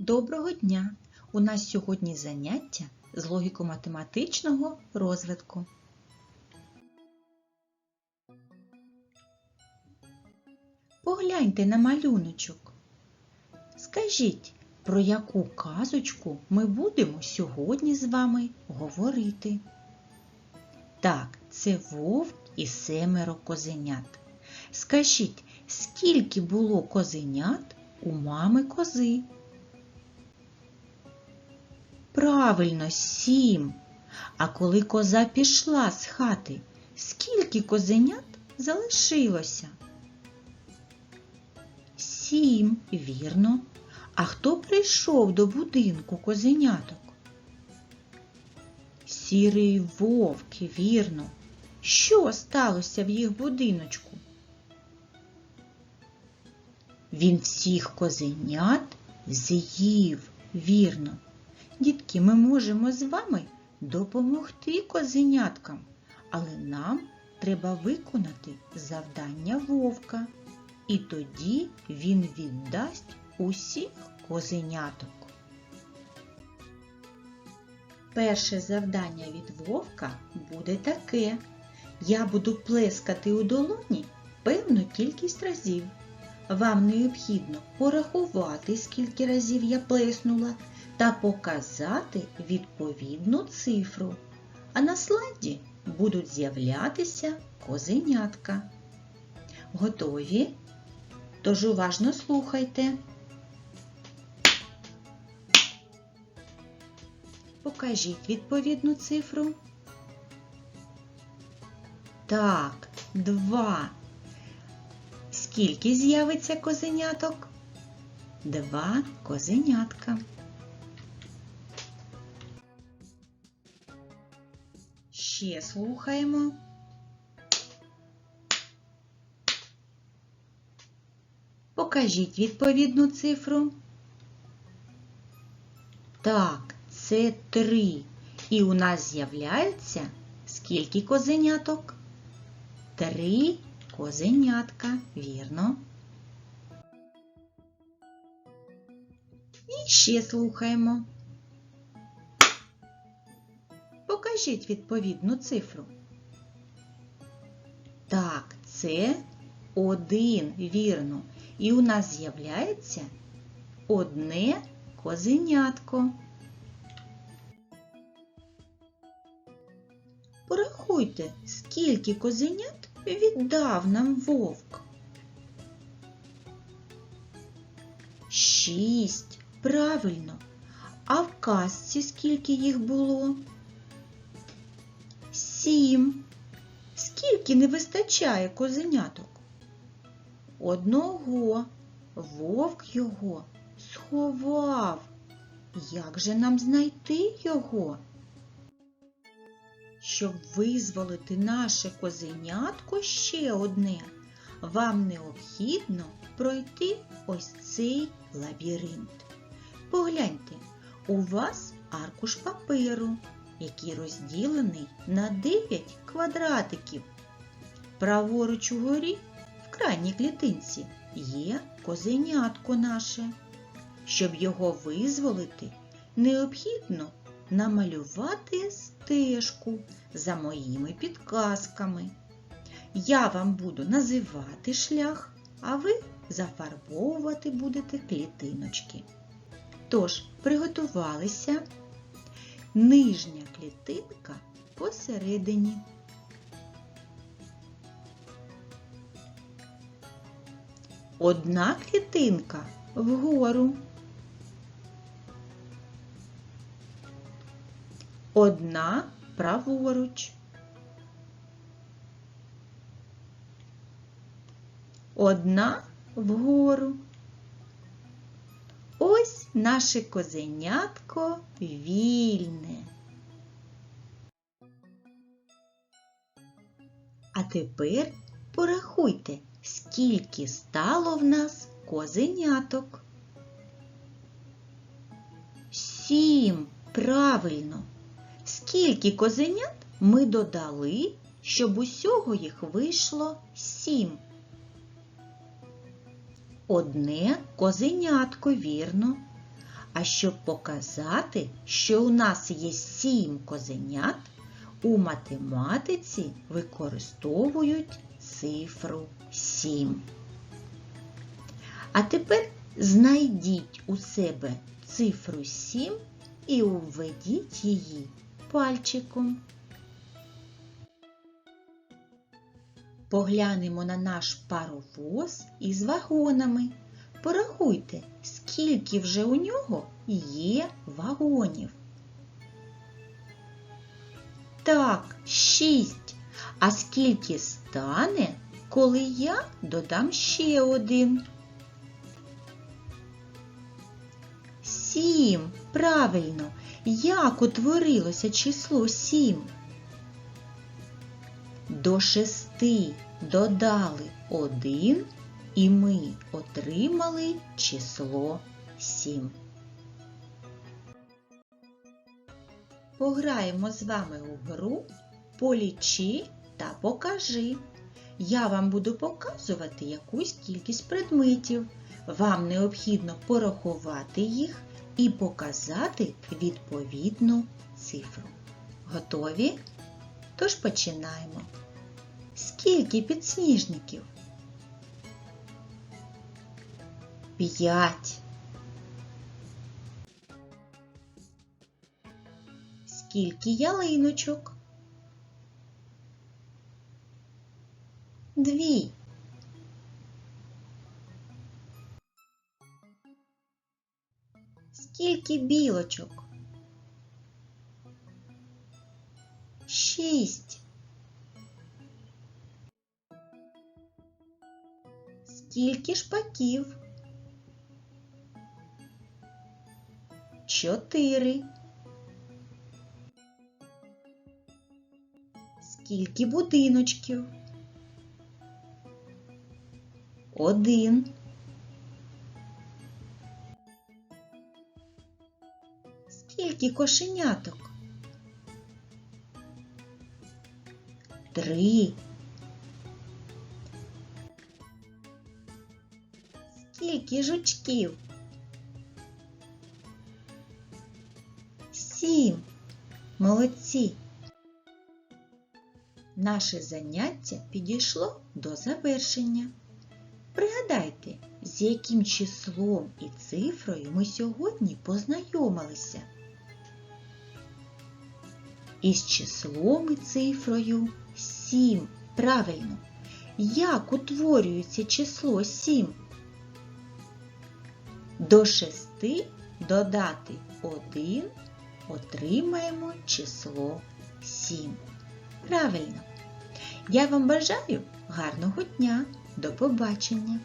Доброго дня! У нас сьогодні заняття з логіко-математичного розвитку. Погляньте на малюночок. Скажіть, про яку казочку ми будемо сьогодні з вами говорити? Так, це вовк і семеро козенят. Скажіть, скільки було козенят у мами кози? Правильно, сім. А коли коза пішла з хати, скільки козенят залишилося? Сім, вірно. А хто прийшов до будинку козеняток? Сірий вовк, вірно. Що сталося в їх будиночку? Він всіх козенят з'їв, вірно. Дітки, ми можемо з вами допомогти козеняткам, але нам треба виконати завдання вовка, і тоді він віддасть усіх козеняток. Перше завдання від вовка буде таке. Я буду плескати у долоні певну кількість разів. Вам необхідно порахувати, скільки разів я плеснула, та показати відповідну цифру. А на слайді будуть з'являтися козенятка. Готові? Тож уважно слухайте. Покажіть відповідну цифру. Так, два. Скільки з'явиться козеняток? Два козенятка. Ще слухаємо. Покажіть відповідну цифру. Так, це три. І у нас з'являється скільки козеняток? Три козенятка, вірно. І ще слухаємо. Покажіть відповідну цифру. Так, це один, вірно. І у нас з'являється одне козенятко. Порахуйте, скільки козенят віддав нам вовк. Шість. Правильно. А в казці скільки їх було? Сім. Скільки не вистачає козеняток? Одного. Вовк його сховав. Як же нам знайти його? Щоб визволити наше козенятко ще одне, вам необхідно пройти ось цей лабіринт. Погляньте, у вас аркуш паперу, який розділений на 9 квадратиків. Праворуч угорі в крайній клітинці є козенятко наше. Щоб його визволити, необхідно намалювати стежку за моїми підказками. Я вам буду називати шлях, а ви зафарбовувати будете клітиночки. Тож, приготувалися нижня клітинка посередині. Одна клітинка вгору. Одна праворуч. Одна вгору. Наше козенятко вільне. А тепер порахуйте, скільки стало в нас козеняток. Сім. Правильно. Скільки козенят ми додали, щоб усього їх вийшло сім? Одне козенятко, вірно. А щоб показати, що у нас є сім козенят, у математиці використовують цифру 7. А тепер знайдіть у себе цифру 7 і введіть її пальчиком. Поглянемо на наш паровоз із вагонами. Порахуйте, вже у нього є вагонів. Так, шість. А скільки стане, коли я додам ще один? Сім. Правильно. Як утворилося число сім? До шести додали один, і ми отримали число сім. Пограємо з вами у гру Полічи та покажи. Я вам буду показувати якусь кількість предметів. Вам необхідно порахувати їх і показати відповідну цифру. Готові? Тож починаємо. Скільки підсніжників? П'ять. Скільки ялиночок? Дві. Скільки білочок? Шість. Скільки шпаків? Чотири. Скільки будиночків? Один. Скільки кошеняток? Три. Скільки жучків? Сім. Молодці. Наше заняття підійшло до завершення. Пригадайте, з яким числом і цифрою ми сьогодні познайомилися. Із числом і цифрою 7. Правильно. Як утворюється число 7? До 6 додати 1 отримаємо число 7. Правильно. Я вам бажаю гарного дня. До побачення!